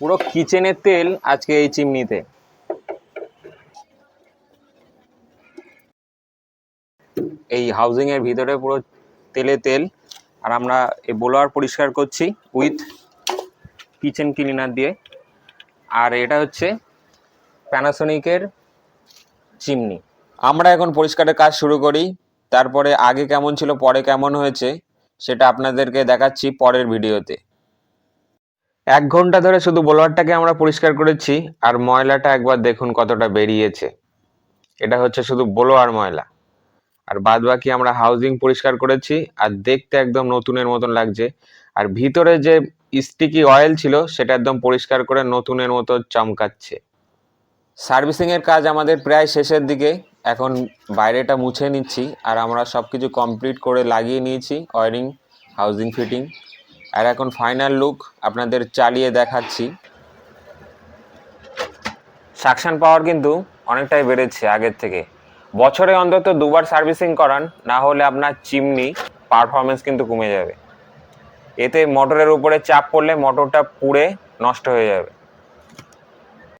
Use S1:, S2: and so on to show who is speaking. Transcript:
S1: পুরো কিচেনের তেল আজকে এই চিমনিতে। এই হাউজিং এর ভিতরে পুরো তেলে তেল। আর আমরা এই ব্লোয়ার পরিষ্কার করছি উইথ কিচেন ক্লিনার দিয়ে। আর এটা হচ্ছে প্যানাসোনিকের চিমনি। আমরা এখন পরিষ্কারের কাজ শুরু করি। তারপরে আগে কেমন ছিল, পরে কেমন হয়েছে, সেটা আপনাদেরকে দেখাচ্ছি পরের ভিডিওতে এক ঘণ্টা ধরে শুধু ব্লোয়ারটাকে আমরা পরিষ্কার করেছি, আর ময়লাটা একবার দেখুন কতটা বেরিয়েছে। এটা হচ্ছে শুধু ব্লোয়ার ময়লা। আর বাদ বাকি আমরা হাউজিং পরিষ্কার করেছি, আর দেখতে একদম নতুনের মতন লাগছে। আর ভিতরে যে স্টিকি অয়েল ছিল, সেটা একদম পরিষ্কার করে নতুনের মতো চমকাচ্ছে। সার্ভিসিং এর কাজ আমাদের প্রায় শেষের দিকে। এখন বাইরেটা মুছে নিচ্ছি, আর আমরা সব কিছু কমপ্লিট করে লাগিয়ে নিয়েছি ওয়ারিং হাউজিং ফিটিং আর এখন ফাইনাল লুক আপনাদের চালিয়ে দেখাচ্ছি। সাকশান পাওয়ার কিন্তু অনেকটাই বেড়েছে আগের থেকে। বছরে অন্তত দুবার সার্ভিসিং করান, না হলে আপনার চিমনি পারফরমেন্স কিন্তু কমে যাবে। এতে মোটরের উপরে চাপ পড়লে মোটরটা পুড়ে নষ্ট হয়ে যাবে।